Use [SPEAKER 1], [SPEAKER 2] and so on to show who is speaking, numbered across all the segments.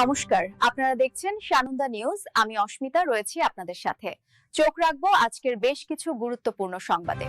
[SPEAKER 1] নমস্কার আপনারা দেখছেন সানন্দা নিউজ আমি অস্মিতা রয়েছি আপনাদের সাথে চোখ রাখবো আজকের বেশ কিছু গুরুত্বপূর্ণ সংবাদে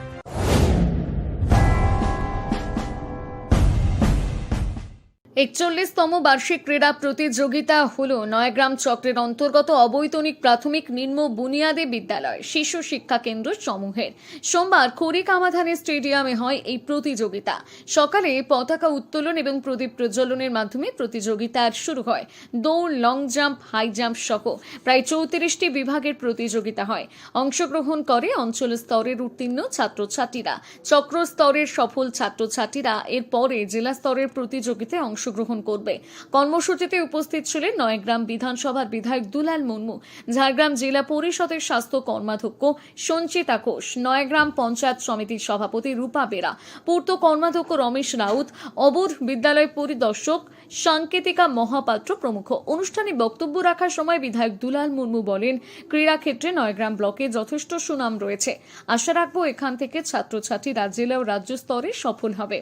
[SPEAKER 1] একচল্লিশতম বার্ষিক ক্রীড়া প্রতিযোগিতা হল নয়গ্রাম চক্রের অন্তর্গত অবৈতনিক প্রাথমিক নিম্ন বুনিয়াদে বিদ্যালয় শিশু শিক্ষা কেন্দ্র সমূহের সোমবার খড়িকামাধানে স্টেডিয়ামে হয় এই প্রতিযোগিতা সকালে পতাকা উত্তোলন এবং প্রদীপ প্রজ্বলনের মাধ্যমে প্রতিযোগিতার শুরু হয় দৌড় লং জাম্প হাই জাম্প সহ প্রায় চৌত্রিশটি বিভাগের প্রতিযোগিতা হয় অংশগ্রহণ করে অঞ্চল স্তরের উত্তীর্ণ ছাত্রছাত্রীরা চক্র স্তরের সফল ছাত্রছাত্রীরা এরপরে জেলা স্তরের প্রতিযোগিতায় অংশ অংশগ্রহণ করবে কর্মসূচিতে উপস্থিত ছিলেন নয়গ্রাম বিধানসভার বিধায়ক দুলাল মুর্মু ঝাড়গ্রাম জেলা পরিষদের স্বাস্থ্য কর্মাধ্যক্ষ সঞ্চিতা ঘোষ নয়গ্রাম পঞ্চায়েত সমিতির সভাপতি রূপা বেরা পূর্ত কর্মাধ্যক্ষ রমেশ রাউত অবধ বিদ্যালয় পরিদর্শক সাংকেতিকা মহাপাত্র প্রমুখ অনুষ্ঠানে বক্তব্য রাখার সময় বিধায়ক দুলাল মুর্মু বলেন ক্রীড়াক্ষেত্রে নয়গ্রাম ব্লকে যথেষ্ট সুনাম রয়েছে আশা রাখবো এখান থেকে ছাত্রছাত্রীরা জেলা ও রাজ্য স্তরে সফল হবে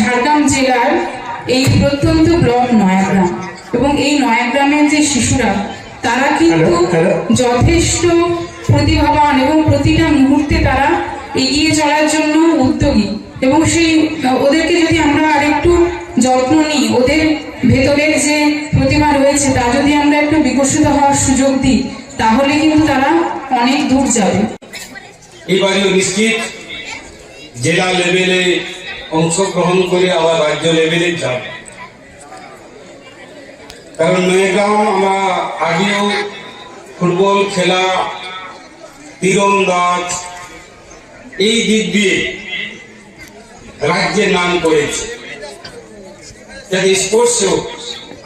[SPEAKER 2] ঝাড়গ্রাম জেলার এই প্রত্যন্ত ব্লক নয়াগ্রাম এবং এই নয়াগ্রামের যে শিশুরা তারা কিন্তু যথেষ্ট প্রতিভাবান এবং প্রতিটা মুহূর্তে তারা এগিয়ে চলার জন্য উদ্যোগী এবং সেই ওদেরকে যদি আমরা আরেকটু যত্ন নিই ওদের ভেতরের যে প্রতিভা রয়েছে তা যদি আমরা একটু বিকশিত হওয়ার সুযোগ দিই তাহলে কিন্তু তারা অনেক দূর যাবে
[SPEAKER 3] এবারেও নিশ্চিত জেলা লেভেলে অংশগ্রহণ করে আবার রাজ্য লেভেলে যাবে কারণ মেয়েগাঁও আমরা আগেও ফুটবল খেলা তীরন্দাজ এই দিক দিয়ে রাজ্যের নাম করেছে যাতে স্পোর্টসেও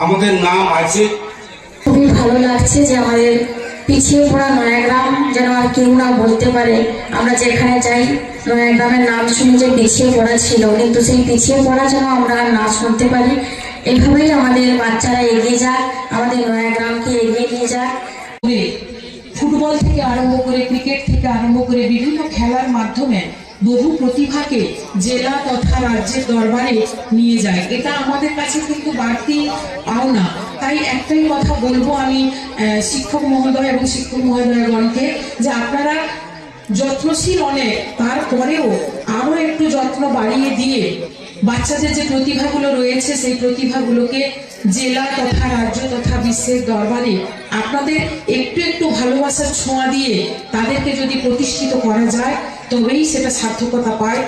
[SPEAKER 3] আমাদের নাম আছে
[SPEAKER 4] খুবই ভালো লাগছে যে আমাদের পিছিয়ে পড়া নয়াগ্রাম যেন আর কেউ না বলতে পারে আমরা যেখানে যাই নয়াগ্রামের নাম শুনে যে পিছিয়ে পড়া ছিল কিন্তু সেই পিছিয়ে পড়া যেন আমরা আর না শুনতে পারি এভাবেই আমাদের বাচ্চারা এগিয়ে যাক আমাদের নয়াগ্রামকে এগিয়ে নিয়ে যাক
[SPEAKER 2] ফুটবল থেকে আরম্ভ করে ক্রিকেট থেকে আরম্ভ করে বিভিন্ন খেলার মাধ্যমে বহু প্রতিভাকে জেলা তথা রাজ্যের দরবারে নিয়ে যায় এটা আমাদের কাছে কিন্তু বাড়তি আও না তাই একটাই কথা বলবো আমি শিক্ষক মহোদয় এবং শিক্ষক মহোদয়গণকে যে আপনারা যত্নশীল অনেক তারপরেও আরও একটু যত্ন বাড়িয়ে দিয়ে বাচ্চাদের যে প্রতিভাগুলো রয়েছে সেই প্রতিভাগুলোকে জেলা তথা রাজ্য তথা বিশ্বের দরবারে আপনাদের একটু একটু ভালোবাসার ছোঁয়া দিয়ে তাদেরকে যদি প্রতিষ্ঠিত করা যায় তবেই সেটা সার্থকতা পায়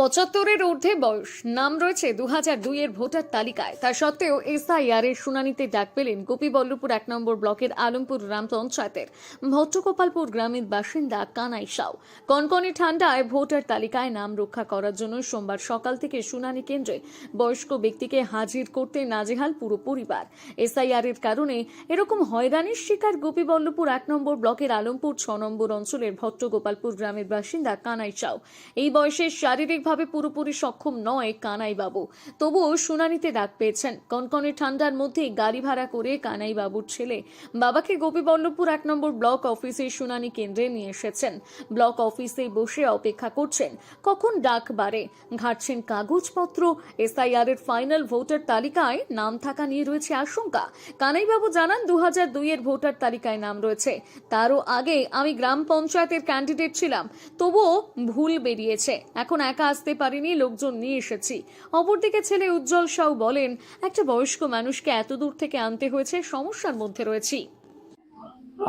[SPEAKER 1] পঁচাত্তরের ঊর্ধ্বে বয়স নাম রয়েছে দু হাজার দুইয়ের ভোটার তালিকায় তা সত্ত্বেও এসআইআর এর শুনানিতে ডাক পেলেন গোপীবল্লভপুর এক নম্বর ব্লকের আলমপুর গ্রাম পঞ্চায়েতের ভট্টগোপালপুর গ্রামের বাসিন্দা কানাই সাউ কনকনে ঠান্ডায় ভোটার তালিকায় নাম রক্ষা করার জন্য সোমবার সকাল থেকে শুনানি কেন্দ্রে বয়স্ক ব্যক্তিকে হাজির করতে নাজেহাল পুরো পরিবার এসআইআর এর কারণে এরকম হয়রানির শিকার গোপীবল্লভপুর এক নম্বর ব্লকের আলমপুর ছ নম্বর অঞ্চলের ভট্টগোপালপুর গ্রামের বাসিন্দা কানাই সাউ এই বয়সের শারীরিক শারীরিকভাবে পুরোপুরি সক্ষম নয় কানাইবাবু তবুও শুনানিতে ডাক পেয়েছেন কনকনে ঠান্ডার মধ্যে গাড়ি ভাড়া করে কানাইবাবুর ছেলে বাবাকে গোপীবল্লভপুর এক নম্বর ব্লক অফিসে শুনানি কেন্দ্রে নিয়ে এসেছেন ব্লক অফিসে বসে অপেক্ষা করছেন কখন ডাক বাড়ে ঘাটছেন কাগজপত্র এসআইআর এর ফাইনাল ভোটার তালিকায় নাম থাকা নিয়ে রয়েছে আশঙ্কা কানাইবাবু জানান দু হাজার এর ভোটার তালিকায় নাম রয়েছে তারও আগে আমি গ্রাম পঞ্চায়েতের ক্যান্ডিডেট ছিলাম তবুও ভুল বেরিয়েছে এখন একা আসতে পারিনি লোকজন নিয়ে এসেছি অপরদিকে ছেলে উজ্জ্বল সাউ বলেন একটা বয়স্ক মানুষকে এত দূর থেকে আনতে হয়েছে সমস্যার মধ্যে রয়েছি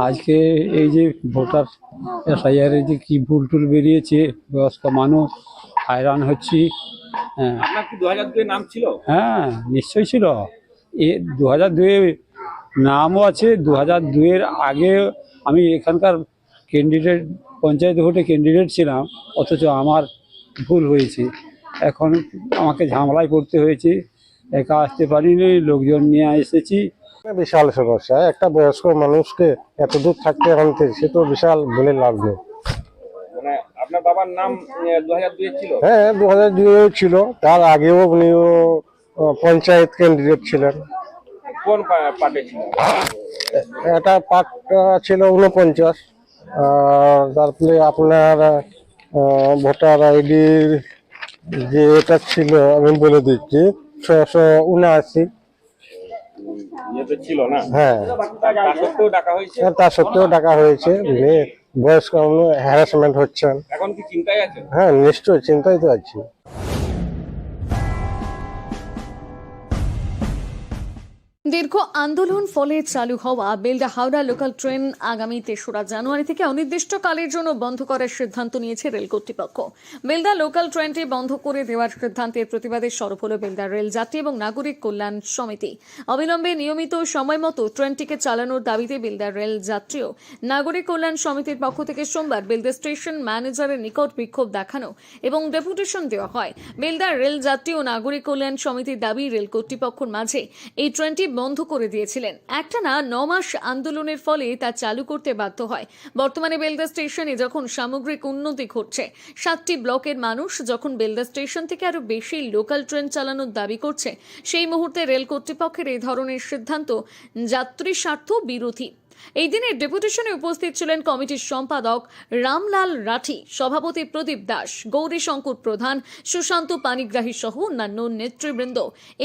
[SPEAKER 5] আজকে এই যে ভোটার এই যে কি ভুল টুল বেরিয়েছে বয়স্ক মানুষ হায়রান হচ্ছি
[SPEAKER 6] হ্যাঁ নাম ছিল
[SPEAKER 5] হ্যাঁ নিশ্চয়ই ছিল এ দু হাজার দুয়ে নামও আছে দু হাজার দুয়ের আগে আমি এখানকার ক্যান্ডিডেট পঞ্চায়েত ভোটে ক্যান্ডিডেট ছিলাম অথচ আমার ভুল হয়েছে এখন আমাকে ঝামেলায় পড়তে হয়েছে একা আসতে পারিনি লোকজন নিয়ে এসেছি
[SPEAKER 7] বিশাল সমস্যা একটা বয়স্ক মানুষকে এত দূর থাকতে আনতে সে তো বিশাল ভুলে লাগলো
[SPEAKER 6] মানে
[SPEAKER 5] হ্যাঁ দু হাজার ছিল তার আগেও উনিও পঞ্চায়েত ছিলেন ছিল তারপরে আপনার ভোটার আইডির যে এটা ছিল আমি বলে দিচ্ছি ছশো উনআশি হ্যাঁ নিশ্চয় সত্ত্বেও ডাকা হয়েছে বয়স্ক হ্যারাসমেন্ট হচ্ছেন হ্যাঁ নিশ্চয়ই চিন্তায় তো আছি
[SPEAKER 1] দীর্ঘ আন্দোলন ফলে চালু হওয়া বেলদা হাওড়া লোকাল ট্রেন আগামী তেসরা জানুয়ারি থেকে অনির্দিষ্টকালের জন্য বন্ধ করার সিদ্ধান্ত নিয়েছে রেল কর্তৃপক্ষ বেলদা লোকাল ট্রেনটি বন্ধ করে দেওয়ার সিদ্ধান্তের প্রতিবাদে সরব হল বেলদা রেল যাত্রী এবং নাগরিক কল্যাণ সমিতি অবিলম্বে নিয়মিত সময় মতো ট্রেনটিকে চালানোর দাবিতে বেলদা রেল ও নাগরিক কল্যাণ সমিতির পক্ষ থেকে সোমবার বেলদা স্টেশন ম্যানেজারের নিকট বিক্ষোভ দেখানো এবং ডেপুটেশন দেওয়া হয় বেলদা রেল যাত্রী ও নাগরিক কল্যাণ সমিতির দাবি রেল কর্তৃপক্ষের মাঝে এই ট্রেনটি বন্ধ করে দিয়েছিলেন একটানা ন মাস আন্দোলনের ফলে তা চালু করতে বাধ্য হয় বর্তমানে বেলদা স্টেশনে যখন সামগ্রিক উন্নতি ঘটছে সাতটি ব্লকের মানুষ যখন বেলদা স্টেশন থেকে আরও বেশি লোকাল ট্রেন চালানোর দাবি করছে সেই মুহূর্তে রেল কর্তৃপক্ষের এই ধরনের সিদ্ধান্ত যাত্রী স্বার্থ বিরোধী এই দিনের ডেপুটেশনে উপস্থিত ছিলেন কমিটির সম্পাদক রামলাল রাঠি সভাপতি প্রদীপ দাস গৌরী শঙ্কর প্রধান সুশান্ত পানিগ্রাহী সহ অন্যান্য নেতৃবৃন্দ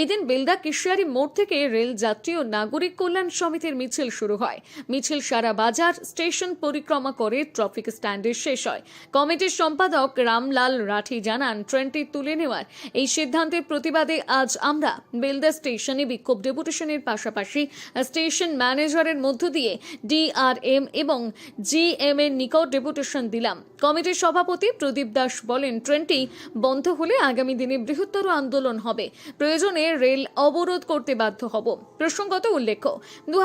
[SPEAKER 1] এদিন বেলদা কিশিয়ারি মোড় থেকে রেল যাত্রী ও নাগরিক কল্যাণ সমিতির মিছিল শুরু হয় মিছিল সারা বাজার স্টেশন পরিক্রমা করে ট্রাফিক স্ট্যান্ডে শেষ হয় কমিটির সম্পাদক রামলাল রাঠি জানান ট্রেনটি তুলে নেওয়ার এই সিদ্ধান্তের প্রতিবাদে আজ আমরা বেলদা স্টেশনে বিক্ষোভ ডেপুটেশনের পাশাপাশি স্টেশন ম্যানেজারের মধ্য দিয়ে ডিআরএম এবং জিএম এর নিকট ডেপুটেশন দিলাম কমিটির সভাপতি প্রদীপ দাস বলেন ট্রেনটি বন্ধ হলে আগামী দিনে বৃহত্তর আন্দোলন হবে প্রয়োজনে রেল অবরোধ করতে বাধ্য হব প্রসঙ্গত উল্লেখ্য দু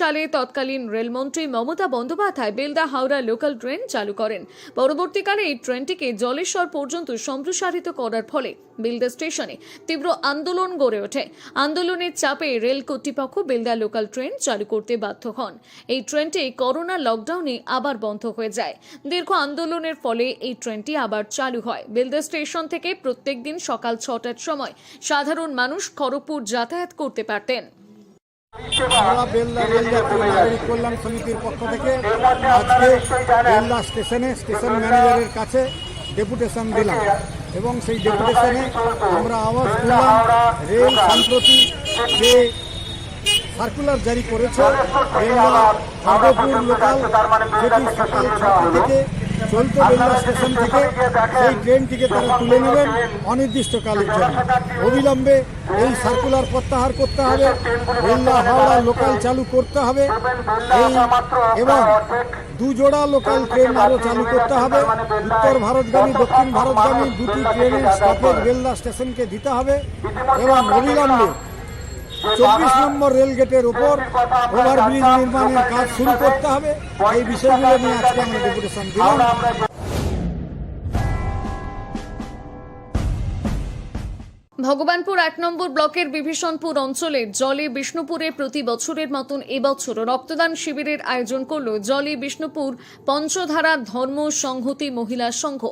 [SPEAKER 1] সালে তৎকালীন রেলমন্ত্রী মমতা বন্দ্যোপাধ্যায় বেলদা হাওড়া লোকাল ট্রেন চালু করেন পরবর্তীকালে এই ট্রেনটিকে জলেশ্বর পর্যন্ত সম্প্রসারিত করার ফলে বেলদা স্টেশনে তীব্র আন্দোলন গড়ে ওঠে আন্দোলনের চাপে রেল কর্তৃপক্ষ বেলদা লোকাল ট্রেন চালু করতে বাধ্য হন এই ট্রেনটি করোনা লকডাউনে আবার বন্ধ হয়ে যায় দীর্ঘ আন্দোলনের ফলে এই ট্রেনটি আবার চালু হয় বেলদা স্টেশন থেকে প্রত্যেক দিন সকাল ছটার সময় সাধারণ মানুষ খড়গপুর যাতায়াত করতে পারতেন
[SPEAKER 8] আমরা বেলদা রেলযাত্রী নাগরিক কল্যাণ সমিতির পক্ষ থেকে আজকে বেলদা স্টেশনে স্টেশন ম্যানেজারের কাছে ডেপুটেশন দিলাম এবং সেই ডেপুটেশনে আমরা আওয়াজ দিলাম রেল সম্প্রতি যে সার্কুলার জারি করেছে বেলনা খড়গপুর লোকাল যেটি সকাল ছটা থেকে চলতো বেলনা স্টেশন থেকে সেই ট্রেনটিকে তারা তুলে নেবেন অনির্দিষ্টকালের জন্য অবিলম্বে এই সার্কুলার প্রত্যাহার করতে হবে বেলনা হাওড়া লোকাল চালু করতে হবে এই এবং দুজোড়া লোকাল ট্রেন আরও চালু করতে হবে উত্তর ভারতগামী দক্ষিণ ভারতগামী দুটি ট্রেনের স্টপেজ বেলদা স্টেশনকে দিতে হবে এবং অবিলম্বে হ্যাঁ, চব্বিশ নম্বর রেল গেটের উপর ওভারব্রিজ নির্মাণের কাজ শুরু করতে হবে এই বিষয়গুলো নিয়ে আজকে আমরা ডেপুটেশন দিলাম
[SPEAKER 1] ভগবানপুর আট নম্বর ব্লকের বিভীষণপুর অঞ্চলের জলে বিষ্ণুপুরে প্রতি বছরের মতন এবছর রক্তদান শিবিরের আয়োজন করল জলে বিষ্ণুপুর পঞ্চধারা ধর্ম সংহতি মহিলা সংঘ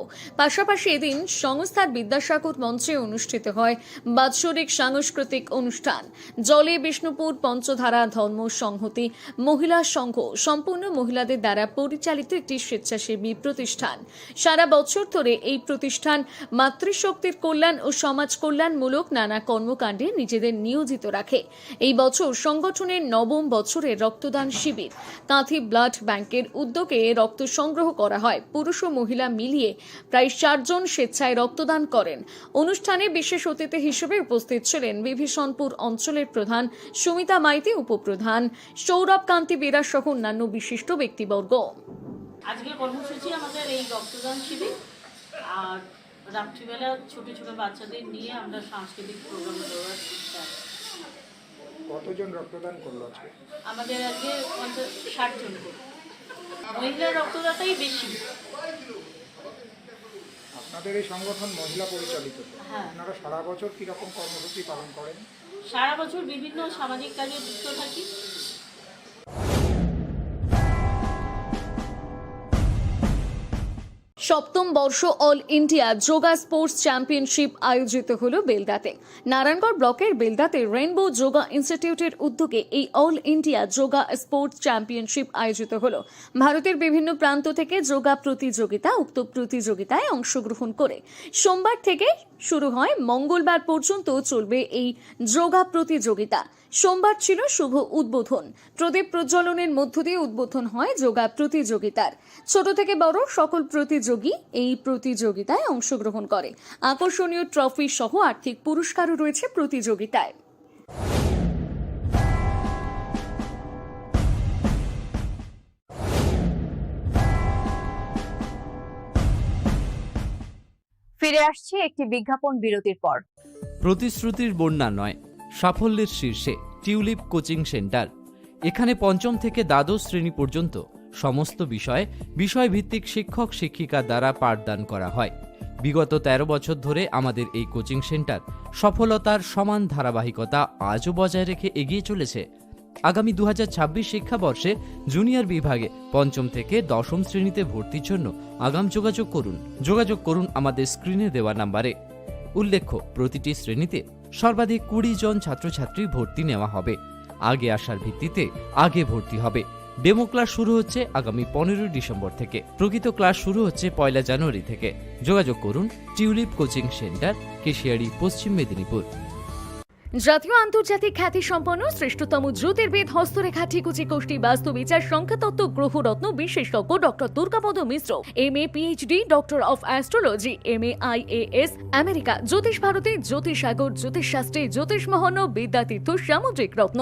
[SPEAKER 1] পাশাপাশি এদিন সংস্থার বিদ্যাসাগর মঞ্চে অনুষ্ঠিত হয় বাৎসরিক সাংস্কৃতিক অনুষ্ঠান জলে বিষ্ণুপুর পঞ্চধারা ধর্ম সংহতি মহিলা সংঘ সম্পূর্ণ মহিলাদের দ্বারা পরিচালিত একটি স্বেচ্ছাসেবী প্রতিষ্ঠান সারা বছর ধরে এই প্রতিষ্ঠান মাতৃশক্তির কল্যাণ ও সমাজ কল্যাণ উন্নয়নমূলক নানা কর্মকাণ্ডে নিজেদের নিয়োজিত রাখে এই বছর সংগঠনের নবম বছরের রক্তদান শিবির কাঁথি ব্লাড ব্যাংকের উদ্যোগে রক্ত সংগ্রহ করা হয় পুরুষ ও মহিলা মিলিয়ে প্রায় চারজন স্বেচ্ছায় রক্তদান করেন অনুষ্ঠানে বিশেষ অতিথি হিসেবে উপস্থিত ছিলেন বিভীষণপুর অঞ্চলের প্রধান সুমিতা মাইতি উপপ্রধান সৌরভ কান্তি বেরা সহ অন্যান্য বিশিষ্ট ব্যক্তিবর্গ
[SPEAKER 9] আজকের কর্মসূচি আমাদের এই রক্তদান শিবির আর রাত্রিবেলা ছোট ছোট বাচ্চাদের নিয়ে আমরা সাংস্কৃতিক প্রোগ্রাম দেওয়ার চেষ্টা
[SPEAKER 10] কতজন রক্তদান করলো আজকে
[SPEAKER 9] আমাদের আজকে পঞ্চাশ ষাট জন মহিলা রক্তদাতাই বেশি
[SPEAKER 10] আপনাদের এই সংগঠন মহিলা পরিচালিত হ্যাঁ। আপনারা সারা বছর কীরকম কর্মসূচি পালন করেন
[SPEAKER 9] সারা বছর বিভিন্ন সামাজিক কাজে যুক্ত থাকি
[SPEAKER 1] সপ্তম বর্ষ all India yoga sports championship আয়োজিত হল বেলদাতে নারায়ণগড় ব্লকের বেলদাতে রেইনবো যোগা ইনস্টিটিউটের উদ্যোগে এই all India yoga sports championship আয়োজিত হল ভারতের বিভিন্ন প্রান্ত থেকে যোগা প্রতিযোগিতা উক্ত প্রতিযোগিতায় অংশগ্রহণ করে সোমবার থেকে শুরু হয় মঙ্গলবার পর্যন্ত চলবে এই যোগা প্রতিযোগিতা সোমবার ছিল শুভ উদ্বোধন প্রদীপ প্রজ্বলনের মধ্য দিয়ে উদ্বোধন হয় যোগা প্রতিযোগিতার ছোট থেকে বড় সকল প্রতিযোগী প্রতিযোগী এই প্রতিযোগিতায় অংশগ্রহণ করে আকর্ষণীয় ট্রফি সহ আর্থিক পুরস্কারও রয়েছে প্রতিযোগিতায় ফিরে আসছে একটি বিজ্ঞাপন বিরতির পর
[SPEAKER 11] প্রতিশ্রুতির বন্যা নয় সাফল্যের শীর্ষে টিউলিপ কোচিং সেন্টার এখানে পঞ্চম থেকে দ্বাদশ শ্রেণী পর্যন্ত সমস্ত বিষয় বিষয়ভিত্তিক শিক্ষক শিক্ষিকা দ্বারা পাঠদান করা হয় বিগত ১৩ বছর ধরে আমাদের এই কোচিং সেন্টার সফলতার সমান ধারাবাহিকতা আজও বজায় রেখে এগিয়ে চলেছে আগামী দু শিক্ষাবর্ষে জুনিয়র বিভাগে পঞ্চম থেকে দশম শ্রেণীতে ভর্তির জন্য আগাম যোগাযোগ করুন যোগাযোগ করুন আমাদের স্ক্রিনে দেওয়া নাম্বারে উল্লেখ্য প্রতিটি শ্রেণীতে সর্বাধিক কুড়ি জন ছাত্রছাত্রী ভর্তি নেওয়া হবে আগে আসার ভিত্তিতে আগে ভর্তি হবে ডেমো ক্লাস শুরু হচ্ছে আগামী পনেরোই ডিসেম্বর থেকে প্রকৃত ক্লাস শুরু হচ্ছে পয়লা জানুয়ারি থেকে যোগাযোগ করুন টিউলিপ কোচিং সেন্টার কেশিয়ারি পশ্চিম মেদিনীপুর
[SPEAKER 1] জাতীয় আন্তর্জাতিক খ্যাতি সম্পন্ন শ্রেষ্ঠতম জ্যোতির্বিদ হস্তরেখা ঠিকুচি কোষ্ঠী বাস্তু বিচার সংখ্যাতত্ত্ব গ্রহরত্ন বিশেষজ্ঞ doctor Durgapada Mishra M A PhD doctor of astrology M A I A S America জ্যোতিষ ভারতী জ্যোতিষাগর জ্যোতিষশাস্ত্রী জ্যোতিষ মহন্ন বিদ্যাতীর্থ সামুদ্রিক রত্ন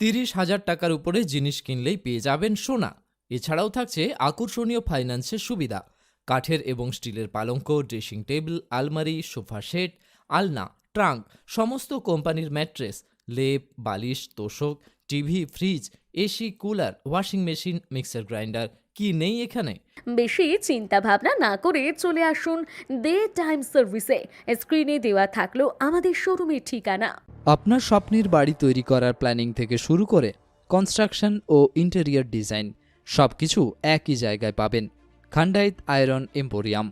[SPEAKER 11] তিরিশ হাজার টাকার উপরে জিনিস কিনলেই পেয়ে যাবেন সোনা এছাড়াও থাকছে আকর্ষণীয় ফাইন্যান্সের সুবিধা কাঠের এবং স্টিলের পালঙ্ক ড্রেসিং টেবিল আলমারি সোফা সেট আলনা ট্রাঙ্ক সমস্ত কোম্পানির ম্যাট্রেস লেপ বালিশ তোষক TV fridge AC cooler washing machine mixer grinder কি নেই এখানে
[SPEAKER 1] বেশি চিন্তা ভাবনা না করে চলে আসুন দে টাইম সার্ভিসে স্ক্রিনে দেওয়া থাকলো আমাদের শোরুমের ঠিকানা
[SPEAKER 11] আপনার স্বপ্নের বাড়ি তৈরি করার প্ল্যানিং থেকে শুরু করে কনস্ট্রাকশন ও ইন্টেরিয়ার ডিজাইন সব কিছু একই জায়গায় পাবেন খান্ডাইত আয়রন এম্পোরিয়াম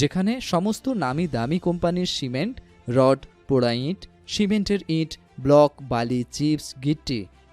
[SPEAKER 11] যেখানে সমস্ত নামি দামি কোম্পানির সিমেন্ট রড পোড়া ইট সিমেন্টের ইট ব্লক বালি চিপস গিট্টি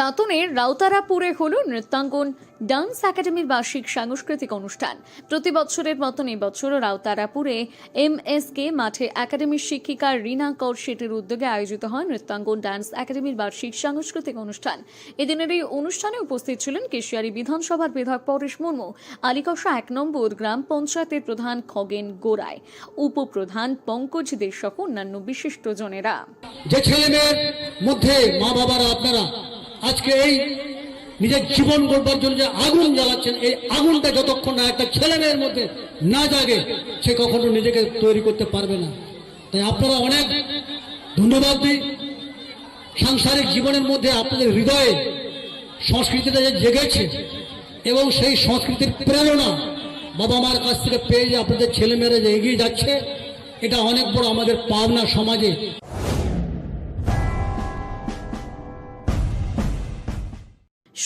[SPEAKER 1] দাঁতনের রাউতারাপুরে হল নৃত্যাঙ্গন ডান্স একাডেমির বার্ষিক সাংস্কৃতিক অনুষ্ঠান প্রতি বছরের মতন এবছর রাউতারাপুরে এম এস কে মাঠে একাডেমির শিক্ষিকা রীনা কর শেঠের উদ্যোগে আয়োজিত হয় নৃত্যাঙ্গন ডান্স একাডেমির বার্ষিক সাংস্কৃতিক অনুষ্ঠান এদিনের এই অনুষ্ঠানে উপস্থিত ছিলেন কেশিয়ারি বিধানসভার বিধায়ক পরেশ মুর্মু আলিকসা এক নম্বর গ্রাম পঞ্চায়েতের প্রধান খগেন গোড়ায় উপপ্রধান পঙ্কজ দেশ সহ অন্যান্য বিশিষ্টজনেরা
[SPEAKER 12] যে ছেলেমেয়ের মধ্যে মা বাবারা আপনারা আজকে এই নিজের জীবন গড়বার জন্য যে আগুন জ্বালাচ্ছেন এই আগুনটা যতক্ষণ না একটা ছেলে মেয়ের মধ্যে না জাগে সে কখনো নিজেকে তৈরি করতে পারবে না তাই আপনারা অনেক ধন্যবাদ দিই সাংসারিক জীবনের মধ্যে আপনাদের হৃদয়ে সংস্কৃতিটা যে জেগেছে এবং সেই সংস্কৃতির প্রেরণা বাবা মার কাছ থেকে পেয়ে যে আপনাদের ছেলেমেয়েরা যে এগিয়ে যাচ্ছে এটা অনেক বড় আমাদের পাওনা সমাজে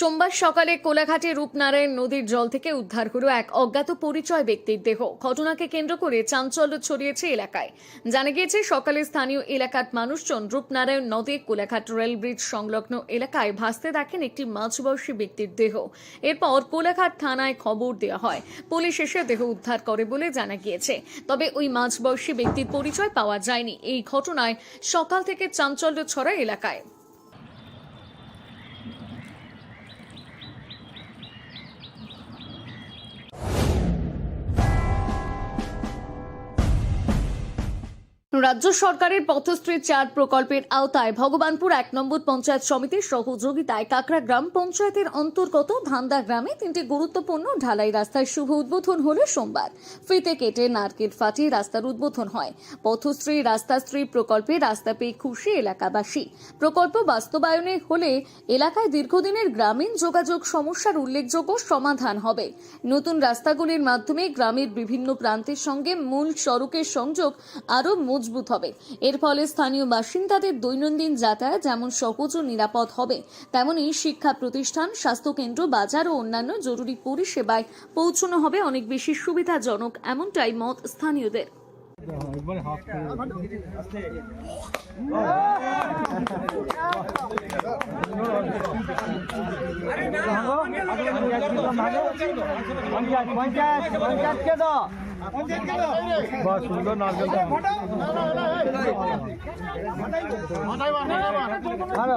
[SPEAKER 1] সোমবার সকালে কোলাঘাটে রূপনারায়ণ নদীর জল থেকে উদ্ধার হল এক অজ্ঞাত পরিচয় ব্যক্তির দেহ ঘটনাকে কেন্দ্র করে চাঞ্চল্য ছড়িয়েছে এলাকায় জানা গিয়েছে সকালে স্থানীয় এলাকার মানুষজন রূপনারায়ণ নদে কোলাঘাট রেল ব্রিজ সংলগ্ন এলাকায় ভাসতে দেখেন একটি মাঝবয়সী ব্যক্তির দেহ এরপর কোলাঘাট থানায় খবর দেওয়া হয় পুলিশ এসে দেহ উদ্ধার করে বলে জানা গিয়েছে তবে ওই মাঝবয়সী ব্যক্তির পরিচয় পাওয়া যায়নি এই ঘটনায় সকাল থেকে চাঞ্চল্য ছড়ায় এলাকায় রাজ্য সরকারের পথশ্রী চার প্রকল্পের আওতায় ভগবানপুর এক নম্বর পঞ্চায়েত সমিতির সহযোগিতায় কাকরা গ্রাম পঞ্চায়েতের অন্তর্গত ধান্দা গ্রামে তিনটি গুরুত্বপূর্ণ ঢালাই রাস্তার শুভ উদ্বোধন হল সোমবার ফিতে কেটে নারকেল ফাটিয়ে রাস্তার উদ্বোধন হয় পথশ্রী রাস্তাশ্রী প্রকল্পে রাস্তা পেয়ে খুশি এলাকাবাসী প্রকল্প বাস্তবায়নে হলে এলাকায় দীর্ঘদিনের গ্রামীণ যোগাযোগ সমস্যার উল্লেখযোগ্য সমাধান হবে নতুন রাস্তাগুলির মাধ্যমে গ্রামের বিভিন্ন প্রান্তের সঙ্গে মূল সড়কের সংযোগ আরও মজবুত হবে এর ফলে স্থানীয় বাসিন্দাদের দৈনন্দিন যাতায়াত যেমন সহজ ও নিরাপদ হবে তেমনি শিক্ষা প্রতিষ্ঠান স্বাস্থ্যকেন্দ্র বাজার ও অন্যান্য জরুরি পরিষেবায় পৌঁছানো হবে অনেক বেশি সুবিধাজনক এমনটাই মত স্থানীয়দের একবারে হাফ পঞ্চাশ পঞ্চাশ কে দাও বাহ হ্যাঁ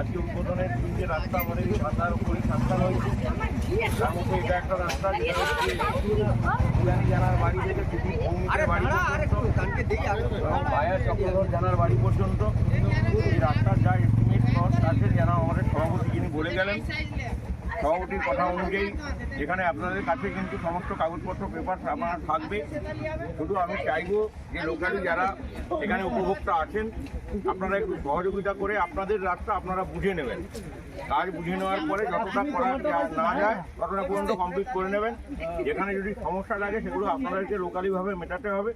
[SPEAKER 1] আজকে উদ্বোধনের দিন যে রাস্তা আমাদের সাঁতার উপরে রাস্তা রয়েছে তার এটা একটা রাস্তা যেটা জানার বাড়ি থেকে দিদির ভৌমিকের বাড়ি এবং মায়া চক্রধর জানার বাড়ি পর্যন্ত এই রাস্তার যা এস্টিমেট খরচ আছে যেন আমাদের সভাপতি যিনি বলে গেলেন সভাপতির কথা অনুযায়ী যেখানে আপনাদের কাছে কিন্তু সমস্ত কাগজপত্র পেপার আপনার থাকবে শুধু আমি চাইবো যে লোকালি যারা এখানে উপভোক্তা আছেন আপনারা একটু সহযোগিতা করে আপনাদের রাস্তা আপনারা বুঝে নেবেন কাজ বুঝে নেওয়ার পরে যতটা করা না যায় ততটা পর্যন্ত কমপ্লিট করে নেবেন যেখানে যদি সমস্যা লাগে সেগুলো আপনাদেরকে লোকালিভাবে মেটাতে হবে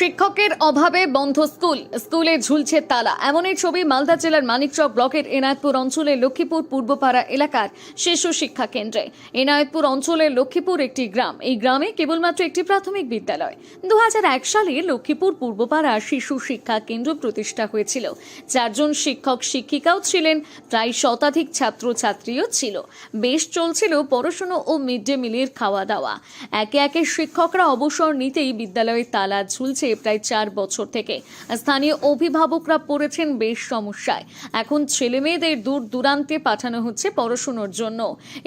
[SPEAKER 1] শিক্ষকের অভাবে বন্ধ স্কুল স্কুলে ঝুলছে তালা এমনই ছবি মালদা জেলার মানিকচক ব্লকের এনায়তপুর অঞ্চলে লক্ষ্মীপুর পূর্বপাড়া এলাকার শিশু শিক্ষা কেন্দ্রে এনায়তপুর অঞ্চলের লক্ষ্মীপুর একটি গ্রাম এই গ্রামে কেবলমাত্র একটি প্রাথমিক বিদ্যালয় দু সালে লক্ষ্মীপুর পূর্বপাড়া শিশু শিক্ষা কেন্দ্র প্রতিষ্ঠা হয়েছিল চারজন শিক্ষক শিক্ষিকাও ছিলেন প্রায় শতাধিক ছাত্রছাত্রীও ছিল বেশ চলছিল পড়াশুনো ও মিড ডে মিলের খাওয়া দাওয়া একে একে শিক্ষকরা অবসর নিতেই বিদ্যালয়ে তালা ঝুলছে হচ্ছে প্রায় চার বছর থেকে স্থানীয় অভিভাবকরা পড়েছেন বেশ সমস্যায় এখন ছেলে মেয়েদের দূর দূরান্তে পাঠানো হচ্ছে পড়াশুনোর জন্য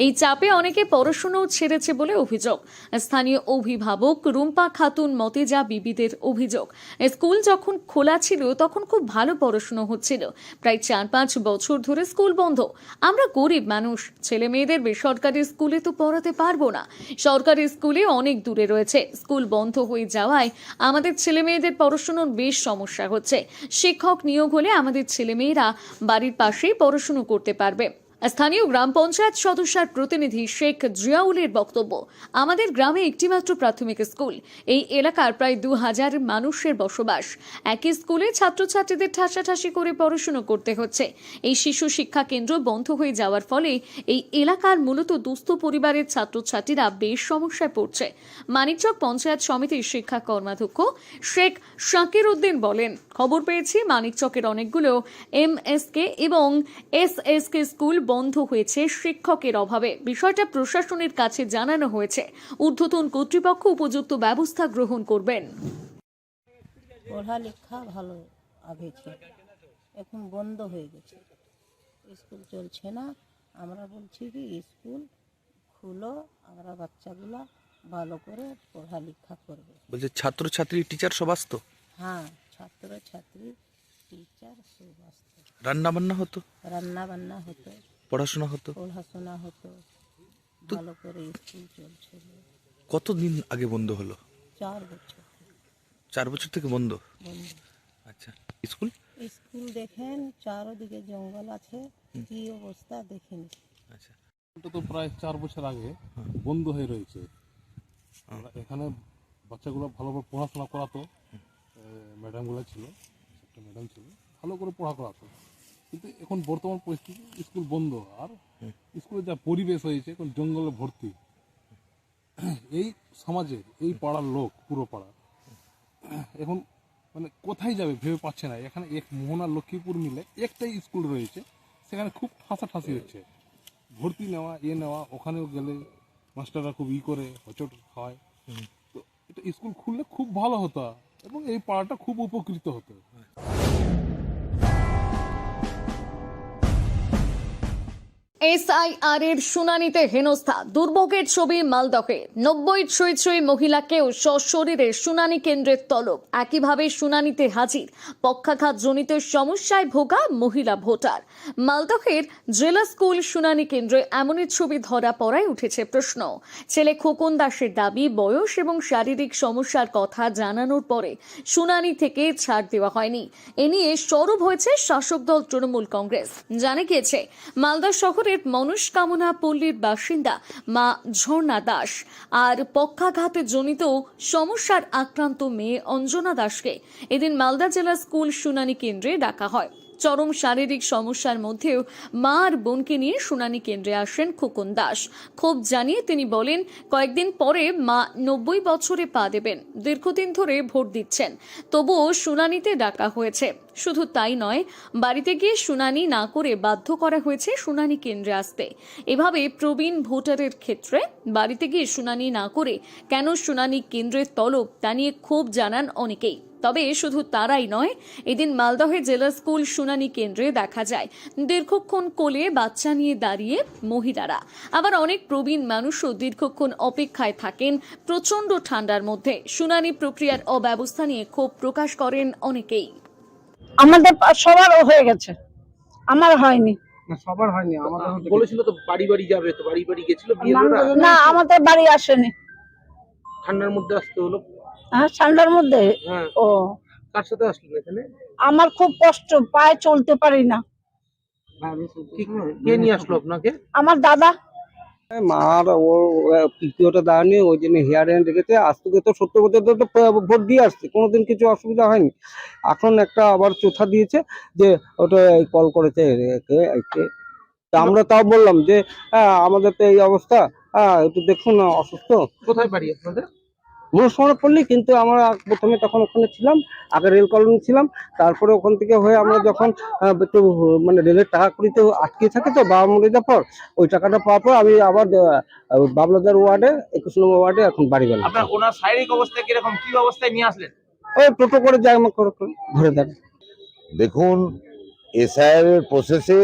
[SPEAKER 1] এই চাপে অনেকে পড়াশুনোও ছেড়েছে বলে অভিযোগ স্থানীয় অভিভাবক রুম্পা খাতুন মতেজা বিবিদের অভিযোগ স্কুল যখন খোলা ছিল তখন খুব ভালো পড়াশুনো হচ্ছিল প্রায় চার পাঁচ বছর ধরে স্কুল বন্ধ আমরা গরিব মানুষ ছেলে মেয়েদের বেসরকারি স্কুলে তো পড়াতে পারবো না সরকারি স্কুলে অনেক দূরে রয়েছে স্কুল বন্ধ হয়ে যাওয়ায় আমাদের ছেলে ছেলে মেয়েদের পড়াশুনোর বেশ সমস্যা হচ্ছে শিক্ষক নিয়োগ হলে আমাদের ছেলে মেয়েরা বাড়ির পাশেই পড়াশুনো করতে পারবে স্থানীয় গ্রাম পঞ্চায়েত সদস্যার প্রতিনিধি শেখ জিয়াউলের বক্তব্য আমাদের গ্রামে একটিমাত্র প্রাথমিক স্কুল এই এলাকার প্রায় দু হাজার মানুষের বসবাস একই স্কুলে ছাত্রছাত্রীদের ঠাসাঠাসি করে পড়াশুনো করতে হচ্ছে এই শিশু শিক্ষা কেন্দ্র বন্ধ হয়ে যাওয়ার ফলে এই এলাকার মূলত দুস্থ পরিবারের ছাত্রছাত্রীরা বেশ সমস্যায় পড়ছে মানিকচক পঞ্চায়েত সমিতির শিক্ষা কর্মাধ্যক্ষ শেখ শাকির উদ্দিন বলেন খবর পেয়েছি মানিকচকের অনেকগুলো এম এস কে এবং এস এস কে স্কুল বন্ধ হয়েছে শিক্ষকের অভাবে বিষয়টা প্রশাসনের কাছে জানানো হয়েছে ঊর্ধ্বতন কর্তৃপক্ষ উপযুক্ত ব্যবস্থা গ্রহণ করবেন
[SPEAKER 13] পড়ালেখা ভালো হয়েছে এখন বন্ধ হয়ে গেছে স্কুল চলছে না আমরা বলছি কি স্কুল খুলো আমরা বাচ্চাগুলো ভালো করে পড়ালেখা করবে
[SPEAKER 14] বলছে ছাত্রছাত্রী টিচার সব আসতো
[SPEAKER 13] হ্যাঁ ছাত্রছাত্রী টিচার সব
[SPEAKER 14] রান্না বান্না হতো
[SPEAKER 13] রান্না বান্না হতো পড়াশোনা হতো পড়াশোনা হতো ভালো করে স্কুল চলছিল
[SPEAKER 14] কতদিন আগে বন্ধ হলো চার বছর চার বছর থেকে বন্ধ আচ্ছা স্কুল
[SPEAKER 13] স্কুল দেখেন চারদিকে জঙ্গল আছে কি অবস্থা দেখেন আচ্ছা
[SPEAKER 15] তো প্রায় চার বছর আগে হ্যাঁ। বন্ধ হয়ে রয়েছে এখানে বাচ্চাগুলো ভালোভাবে পড়াশোনা করাতো ম্যাডামগুলো ছিল একটা ম্যাডাম ছিল ভালো করে পড়া করাতো কিন্তু এখন বর্তমান পরিস্থিতি স্কুল বন্ধ আর স্কুলে যা পরিবেশ হয়েছে এখন জঙ্গলে ভর্তি এই সমাজের এই পাড়ার লোক পুরো পাড়া এখন মানে কোথায় যাবে ভেবে পাচ্ছে না এখানে এক মোহনা লক্ষ্মীপুর মিলে একটাই স্কুল রয়েছে সেখানে খুব ঠাসাঠাসি হচ্ছে ভর্তি নেওয়া এ নেওয়া ওখানেও গেলে মাস্টাররা খুব ই করে হচট হয় তো এটা স্কুল খুললে খুব ভালো হতো এবং এই পাড়াটা খুব উপকৃত হতো
[SPEAKER 1] এসআইআর এর শুনানিতে হেনস্থা দুর্ভোগের ছবি মালদহে নব্বই ছুঁই ছুঁই মহিলাকেও সশরীরে শুনানি কেন্দ্রের তলব একইভাবে শুনানিতে হাজির পক্ষাঘাত জনিত সমস্যায় ভোগা মহিলা ভোটার মালদহের জেলা স্কুল শুনানি কেন্দ্রে এমনই ছবি ধরা পড়ায় উঠেছে প্রশ্ন ছেলে খোকন দাসের দাবি বয়স এবং শারীরিক সমস্যার কথা জানানোর পরে শুনানি থেকে ছাড় দেওয়া হয়নি এ নিয়ে সরব হয়েছে শাসক দল তৃণমূল কংগ্রেস জানা গিয়েছে মালদা শহরে বছরের মনস্কামনা পল্লীর বাসিন্দা মা ঝর্ণা দাস আর পক্ষাঘাতে জনিত সমস্যার আক্রান্ত মেয়ে অঞ্জনা দাসকে এদিন মালদা জেলা স্কুল শুনানি কেন্দ্রে ডাকা হয় চরম শারীরিক সমস্যার মধ্যেও মা আর বোনকে নিয়ে শুনানি কেন্দ্রে আসেন খোকন দাস ক্ষোভ জানিয়ে তিনি বলেন কয়েকদিন পরে মা নব্বই বছরে পা দেবেন দীর্ঘদিন ধরে ভোট দিচ্ছেন তবুও শুনানিতে ডাকা হয়েছে শুধু তাই নয় বাড়িতে গিয়ে শুনানি না করে বাধ্য করা হয়েছে শুনানি কেন্দ্রে আসতে এভাবে প্রবীণ ভোটারের ক্ষেত্রে বাড়িতে গিয়ে শুনানি না করে কেন শুনানি কেন্দ্রের তলব তা নিয়ে ক্ষোভ জানান অনেকেই তবে শুধু তারাই নয় এদিন মালদহে জেলা স্কুল শুনানি কেন্দ্রে দেখা যায় দীর্ঘক্ষণ কোলে বাচ্চা নিয়ে দাঁড়িয়ে মহিলারা আবার অনেক প্রবীণ মানুষও দীর্ঘক্ষণ অপেক্ষায় থাকেন প্রচণ্ড ঠান্ডার মধ্যে শুনানি প্রক্রিয়ার অব্যবস্থা নিয়ে ক্ষোভ প্রকাশ করেন অনেকেই
[SPEAKER 16] আমাদের সবার হয়ে গেছে আমার হয়নি না আমাদের বাড়ি আসেনি
[SPEAKER 15] ঠান্ডার মধ্যে আসতে হলো
[SPEAKER 16] হ্যাঁ ঠান্ডার মধ্যে
[SPEAKER 15] হ্যাঁ। ও কার সাথে আসলেন এখানে
[SPEAKER 16] আমার খুব কষ্ট পায়ে চলতে পারি না
[SPEAKER 15] কে নিয়ে আসলো আপনাকে
[SPEAKER 16] আমার দাদা
[SPEAKER 17] দাঁড়ানি ওই জন্য হেয়ার রেখেছে সত্তর বছর ভোট দিয়ে আসছে কোনোদিন কিছু অসুবিধা হয়নি এখন একটা আবার চোথা দিয়েছে যে ওটা কল করেছে তা আমরা তাও বললাম যে হ্যাঁ, আমাদের তো এই অবস্থা হ্যাঁ একটু দেখুন অসুস্থ কোথায় বাড়ি করলি কিন্তু আমরা প্রথমে তখন ওখানে ছিলাম আগে রেল কলোনি ছিলাম তারপরে ওখান থেকে হয়ে আমরা যখন একটু মানে রেলের টাকা করিতে আটকে থাকে তো বাবা মরে যাওয়ার পর ওই টাকাটা পাওয়ার পর আমি আবার বাবলাদার ওয়ার্ডে একুশ নম্বর ওয়ার্ডে এখন বাড়ি গেলাম
[SPEAKER 15] ওনার শারীরিক অবস্থা কিরকম কি অবস্থায় নিয়ে আসলেন
[SPEAKER 17] ওই টোটো করে যাই ঘুরে ধরে দেন
[SPEAKER 18] দেখুন এসআইআর এর প্রসেসে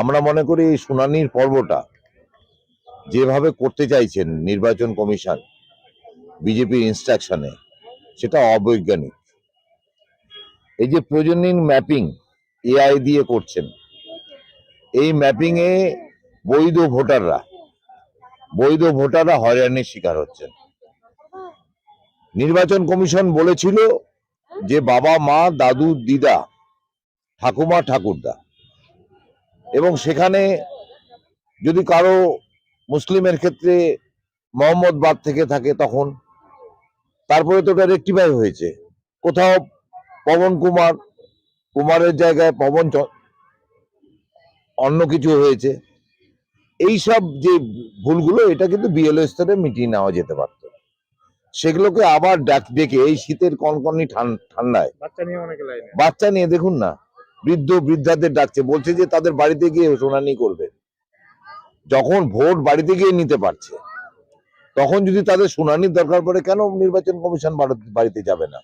[SPEAKER 18] আমরা মনে করি এই শুনানির পর্বটা যেভাবে করতে চাইছেন নির্বাচন কমিশন বিজেপির ইনস্ট্রাকশনে সেটা অবৈজ্ঞানিক এই যে প্রজনন ম্যাপিং এআই দিয়ে করছেন এই ম্যাপিংয়ে বৈধ ভোটাররা বৈধ ভোটাররা হয়রানির শিকার হচ্ছেন নির্বাচন কমিশন বলেছিল যে বাবা মা দাদু দিদা ঠাকুমা ঠাকুরদা এবং সেখানে যদি কারো মুসলিমের ক্ষেত্রে বাদ থেকে থাকে তখন তারপরে তো ওটা রেক্টিফাই হয়েছে কোথাও পবন কুমার কুমারের জায়গায় পবন অন্য কিছু হয়েছে এই সব যে ভুলগুলো এটা কিন্তু বিএলও স্তরে মিটিয়ে নেওয়া যেতে পারত সেগুলোকে আবার ডাক ডেকে এই শীতের কনকনি ঠান্ডায় বাচ্চা নিয়ে দেখুন না বৃদ্ধ বৃদ্ধাদের ডাকছে বলছে যে তাদের বাড়িতে গিয়ে শোনানি করবে যখন ভোট বাড়িতে গিয়ে নিতে পারছে তখন যদি তাদের শুনানির দরকার পড়ে কেন নির্বাচন কমিশন বাড়িতে যাবে না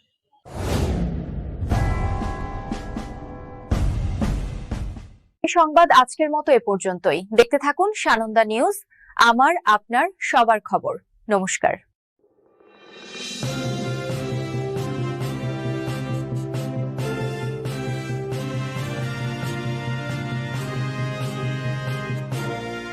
[SPEAKER 1] সংবাদ আজকের মতো এ পর্যন্তই দেখতে থাকুন সানন্দা নিউজ আমার আপনার সবার খবর নমস্কার